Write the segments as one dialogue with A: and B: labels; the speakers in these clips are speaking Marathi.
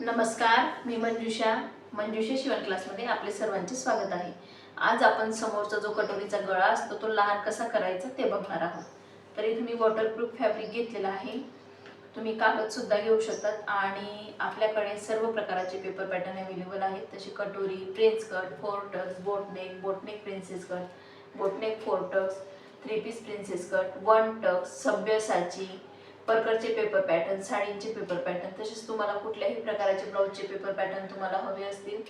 A: नमस्कार मी मंजुषा. मंजुषा शिवण क्लासमध्ये आपले सर्वांचे स्वागत आहे. आज आपण समोरचा जो कटोरीचा गळा असतो तो लहान कसा करायचा ते बघणार आहोत. तर इथे मी वॉटरप्रूफ फॅब्रिक घेतलेला आहे. तुम्ही कागदसुद्धा घेऊ शकतात आणि आपल्याकडे सर्व प्रकारचे पेपर पॅटर्न अवेलेबल आहेत. तशी कटोरी prince cut four tucks boatneck boatneck princess cut boatneck four tucks three piece princess cut one tucks सभ्यसाची परकरचे पेपर पॅटर्न साडींचे पेपर पॅटर्न तसेच तुम्हाला कुठल्याही प्रकारचे ब्लाऊजचे पेपर पॅटर्न तुम्हाला हवे असतील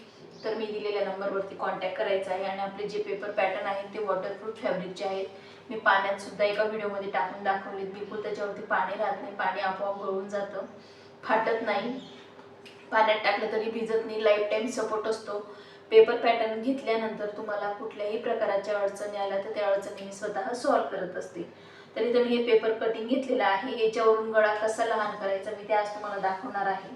A: तर मी दिलेल्या नंबरवरती कॉन्टॅक्ट करायचा आहे. आणि आपले जे पेपर पॅटर्न आहेत ते वॉटरप्रूफ फॅब्रिकचे आहेत. मी पाण्यात सुद्धा एका व्हिडिओमध्ये टाकून दाखवलेत. बिलकुल त्याच्यावरती पाणी राहत नाही. पाणी आपोआप गळून जातं. फाटत नाही. पाण्यात टाकलं तरी भिजत नाही. लाईफ टाईम सपोर्ट असतो. पेपर पॅटर्न घेतल्यानंतर तुम्हाला कुठल्याही प्रकाराच्या अडचणी आल्या तर त्या अडचणी मी स्वतः सॉल्व्ह करत असते. तर इथं मी हे पेपर कटिंग घेतलेलं आहे. याच्यावरून गळा कसा लहान करायचा मी ते आज तुम्हाला दाखवणार आहे.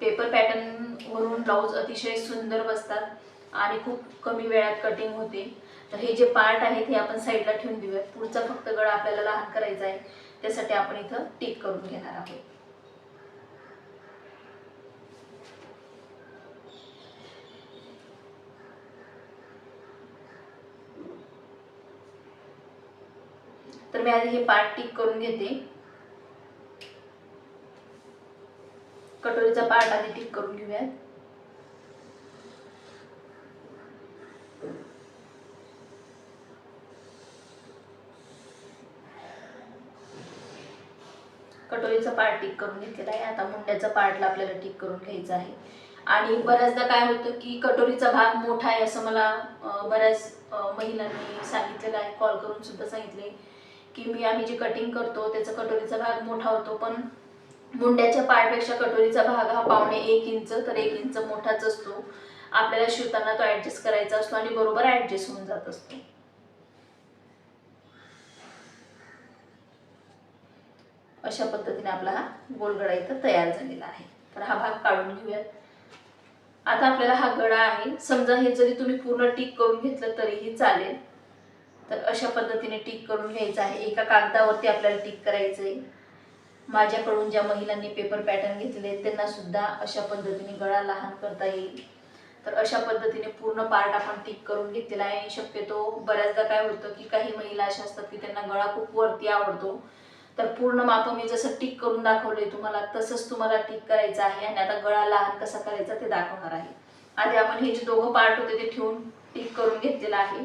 A: पेपर पॅटर्न वरून ब्लाऊज अतिशय सुंदर बसतात आणि खूप कमी वेळात कटिंग होते. तर हे जे पार्ट आहेत हे आपण साईडला ठेवून देऊयात. पुढचा फक्त गळा आपल्याला लहान करायचा आहे. त्यासाठी आपण इथं टिक करून घेणार आहोत. तर मी आधी हे पार्ट टिक करून घेते. कटोरीचा पार्ट आधी टिक करून घेऊयात. कटोरीचा पार्ट टिक करून घेतलेला आहे. आता मुंड्याचा पार्टला आपल्याला टिक करून घ्यायचा आहे. आणि बऱ्याचदा काय होतं की कटोरीचा भाग मोठा आहे असं मला बऱ्याच महिलांनी सांगितलेलं आहे. कॉल करून सुद्धा सांगितले. की मी आम्ही जी कटिंग करतो त्याचा कटोरीचा भाग मोठा होतो पण मुंड्याच्या पार्टपेक्षा कटोरीचा भाग हा पावणे एक इंच तर एक इंच मोठाच असतो. आपल्याला शिवताना तो ॲडजस्ट करायचा असतो आणि बरोबर ॲडजस्ट होऊन जात असतो. अशा पद्धतीने आपला हा गोलगडा इथं तयार झालेला आहे. तर हा भाग काढून घेऊयात. आता आपल्याला हा गळा आहे. समजा हे जरी तुम्ही पूर्ण टिक करून घेतलं तरीही चालेल. तर अशा पद्धतीने टिक करून घ्यायचं आहे. एका कागदावरती आपल्याला टिक करायचं आहे माझ्याकडून ज्या महिलांनी पेपर पॅटर्न घेतले त्यांना सुद्धा अशा पद्धतीने गळा लहान करता येईल. तर अशा पद्धतीने पूर्ण पार्ट आपण टिक करून घेतलेला आहे. आणि शक्यतो बऱ्याचदा काय होतं की काही महिला अशा असतात की त्यांना गळा खूप वरती आवडतो. तर पूर्ण माप मी जसं टिक करून दाखवलंय तुम्हाला तसंच तुम्हाला टिक करायचं आहे. आणि आता गळा लहान कसा करायचा ते दाखवणार आहे. आधी आपण हे जे दोघं पार्ट होते ते ठेवून टिक करून घेतलेलं आहे.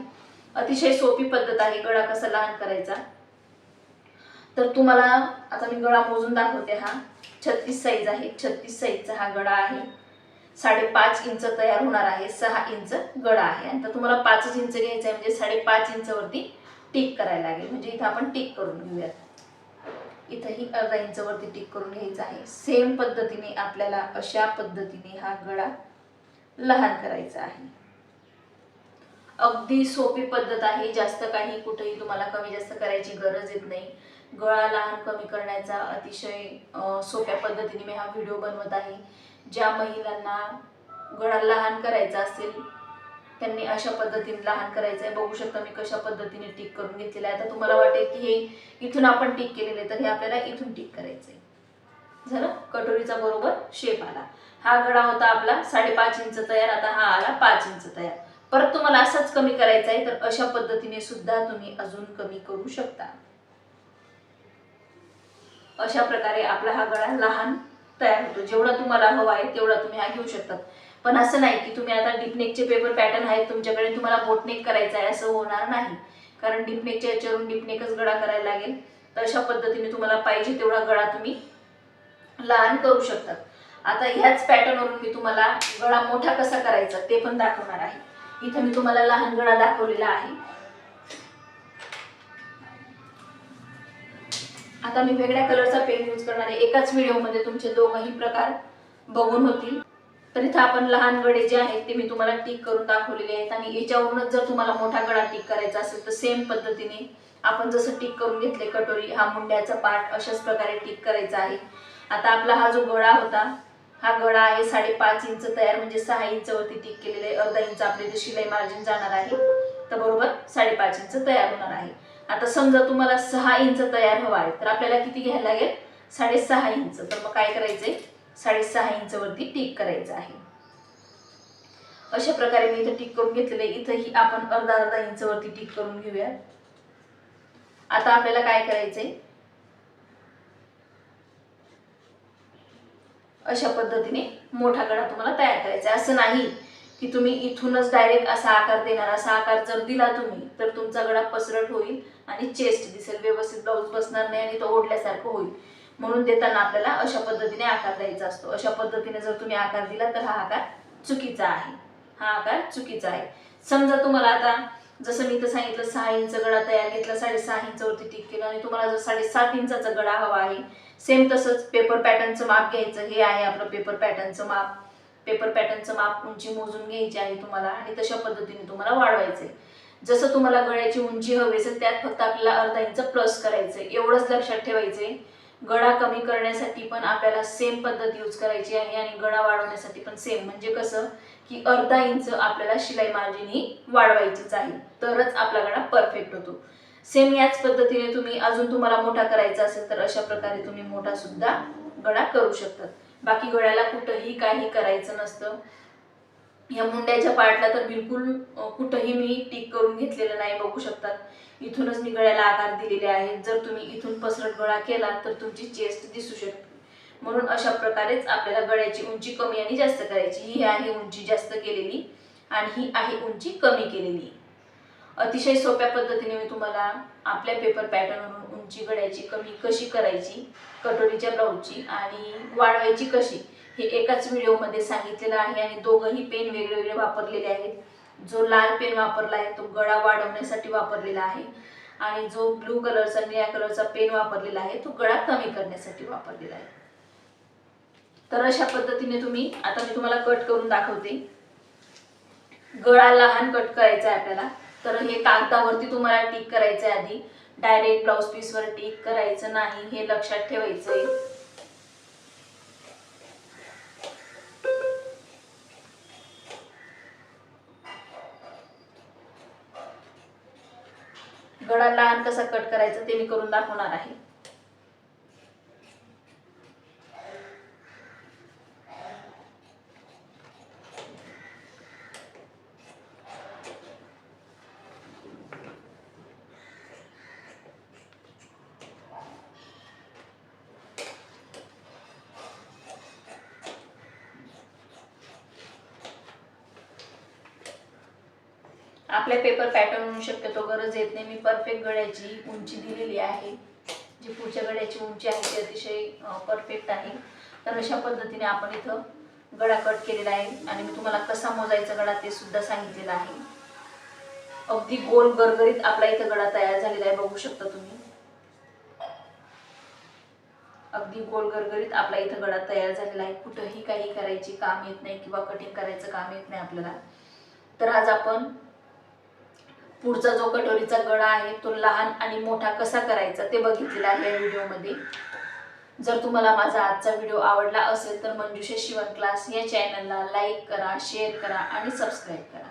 A: अतिशय सोपी पद्धत आहे गळा कसा लहान करायचा. तर तुम्हाला आता मी गळा मोजून दाखवते हा. छत्तीस साईज आहे. छत्तीस साईजचा हा गळा आहे. साडेपाच इंच तयार होणार आहे. सहा इंच गळा आहे. आणि तर तुम्हाला पाचच इंच घ्यायचं आहे म्हणजे साडेपाच इंचवरती टिक करायला लागेल. म्हणजे इथं आपण टिक करून घेऊयात. इथंही अर्धा इंचवरती टिक करून घ्यायचं आहे. सेम पद्धतीने आपल्याला अशा पद्धतीने हा गळा लहान करायचा आहे. अगदी सोपी पद्धत आहे. जास्त काही कुठेही तुम्हाला कमी जास्त करायची गरज येत नाही. गळा लहान कमी करण्याचा अतिशय सोप्या पद्धतीने मी हा व्हिडिओ बनवत आहे. ज्या महिलांना गळा लहान करायचा असेल त्यांनी अशा पद्धतीने लहान करायचं आहे बघू शकता मी कशा पद्धतीने टिक करून घेतलेलं आहे. आता तुम्हाला वाटेल की हे इथून आपण टिक केलेले आहे तर हे आपल्याला इथून टिक करायचं आहे झालं? कटोरीचा बरोबर शेप आला. हा गळा होता आपला साडेपाच इंच तयार आता हा आला पाच इंच तयार. परत तुम्हाला असाच कमी करायचा आहे तर अशा पद्धतीने सुद्धा तुम्ही अजून कमी करू शकता. अशा प्रकारे आपला हा गळा लहान तयार होतो. जेवढा तुम्हाला हवा आहे तेवढा तुम्ही हा घेऊ शकतात पण असं नाही की तुम्ही आता डिपनेकचे पेपर पॅटर्न आहेत तुमच्याकडे तुम्हाला बोटनेक करायचं आहे असं होणार नाही. कारण डिपनेकच्या याच्यावरून डिपनेकच गळा करायला लागेल. तर अशा पद्धतीने तुम्हाला पाहिजे तेवढा गळा तुम्ही लहान करू शकतात आता ह्याच पॅटर्नवरून मी तुम्हाला गळा मोठा कसा करायचा ते पण दाखवणार आहे. इथं मी तुम्हाला लहान गळा दाखवलेला आहे. आता मी वेगळ्या कलरचा पेन यूज करणार आहे. एकाच व्हिडिओमध्ये तुमचे दोघंही प्रकार बघून होतील. तर इथं आपण लहान गडे जे आहेत ते मी तुम्हाला टिक करून दाखवलेले आहेत. आणि याच्यावरूनच जर तुम्हाला मोठा गळा टिक करायचा असेल तर सेम पद्धतीने आपण जसं टिक करून घेतले कटोरी हा मुंड्याचा पार्ट अशाच प्रकारे टिक करायचा आहे. आता आपला हा जो गळा होता हा गळा आहे साडेपाच इंच तयार म्हणजे सहा इंच वरती टिक केलेले आहे अर्धा इंच आपली जे शिलाई मार्जिन जाणार आहे तर बरोबर साडेपाच इंच तयार होणार आहे. आता समजा तुम्हाला सहा इंच तयार हवा आहे तर आपल्याला किती घ्यायला लागेल? साडेसहा इंच. तर मग काय करायचंय? साडेसहा इंच वरती टिक करायचं आहे. अशा प्रकारे मी इथं टिक करून घेतलेलं आहे. इथंही आपण अर्धा अर्धा इंच वरती टिक करून घेऊया आता आपल्याला काय करायचंय? अशा पद्धतीने मोठा गळा तुम्हाला तयार करायचा आहे. असं नाही की तुम्ही इथूनच डायरेक्ट असा आकार देणार असा आकार जर दिला तुम्ही तर तुमचा गळा पसरट होईल आणि चेस्ट दिसेल. व्यवस्थित ब्लाऊज बसणार नाही आणि तो ओढल्यासारखं होईल. म्हणून देताना आपल्याला अशा पद्धतीने आकार द्यायचा असतो. अशा पद्धतीने जर तुम्ही आकार दिला तर हा आकार चुकीचा आहे. हा आकार चुकीचा आहे. समजा तुम्हाला आता जसं मी इथं सांगितलं सहा इंच गळा तयार घेतला साडेसहा इंचवरती टिक केलं आणि तुम्हाला जर साडेसात इंचाचा गळा हवा आहे सेम तसंच पेपर पॅटर्नचं माप घ्यायचं. हे आहे आपलं पेपर पॅटर्नचं माप पेपर पॅटर्नचं माप उंची मोजून घ्यायची आहे तुम्हाला आणि तशा पद्धतीने तुम्हाला वाढवायचंय जसं तुम्हाला गळ्याची उंची हवी असेल त्यात फक्त आपल्याला अर्धा इंच प्लस करायचंय. एवढंच लक्षात ठेवायचंय गळा कमी करण्यासाठी पण आपल्याला सेम पद्धत यूज करायची आहे आणि गळा वाढवण्यासाठी पण सेम म्हणजे कसं की अर्धा इंच आपल्याला शिलाई मार्जिन ही वाढवायचीच आहे. तरच आपला गळा परफेक्ट होतो. सेम याच पद्धतीने तुम्ही अजून तुम्हाला मोठा करायचा असेल तर अशा प्रकारे तुम्ही मोठा सुद्धा गळा करू शकतात. बाकी गळ्याला कुठंही काही करायचं नसतं. या मुंड्याच्या पार्टला तर बिलकुल कुठंही मी टिक करून घेतलेलं नाही बघू शकतात. इथूनच मी गळ्याला आकार दिलेले आहेत. जर तुम्ही इथून पसरट गळा केला तर तुमची चेस्ट दिसू शकते. म्हणून अशा प्रकारेच आपल्याला गळ्याची उंची कमी आणि जास्त करायची. ही आहे उंची जास्त केलेली आणि ही आहे उंची कमी केलेली. अतिशय सोप्या पद्धतीने मी तुम्हाला आपल्या पेपर पॅटर्नवरून उंची गळ्याची कमी कशी करायची कटोरीच्या ब्लाऊजची आणि वाढवायची कशी हे एकाच व्हिडिओमध्ये सांगितलेलं आहे आणि दोघंही पेन वेगवेगळे वापरलेले आहेत. जो लाल पेन वापरला आहे तो गळा वाढवण्यासाठी वापरलेला आहे. आणि जो ब्लू कलरचा निळ्या कलरचा पेन वापरलेला आहे तो गळा कमी करण्यासाठी वापरलेला आहे. तर अशा पद्धतीने तुम्ही आता मी तुम्हाला कट करून दाखवते. गळा लहान कट करायचा आहे आपल्याला. तर हे कागदावरती तुम्हाला टिक करायचं आहे आधी डायरेक्ट ब्लाऊज पीसवर टिक करायचं नाही हे लक्षात ठेवायचं आहे गळा लहान कसा कट करायचा ते मी करून दाखवणार आहे. आपल्या पेपर पॅटर्न शक्यतो गरज येत नाही. मी परफेक्ट गळ्याची उंची दिलेली आहे. जी पुढच्या गळ्याची उंची आहे ती अतिशय परफेक्ट आहे. तर अशा पद्धतीने आपण इथं गळा कट केलेला आहे. आणि मी तुम्हाला कसा मोजायचा गळा ते सुद्धा सांगितलेलं आहे. अगदी गोल गरगरीत आपला इथं गळा तयार झालेला आहे. बघू शकता तुम्ही. अगदी गोल गरगरीत आपला इथं गळा तयार झालेला आहे. कुठंही काही करायची काम येत नाही किंवा कटिंग करायचं काम येत नाही आपल्याला. तर आज आपण पुढचा जो कटोरीचा गळा आहे तो लहान आणि मोठा कसा करायचा ते बघितलेला आहे या व्हिडिओमध्ये. जर तुम्हाला माझा आजचा व्हिडिओ आवडला असेल तर मंजुषा शिवण क्लास या चॅनलला लाईक करा शेअर करा आणि सबस्क्राईब करा.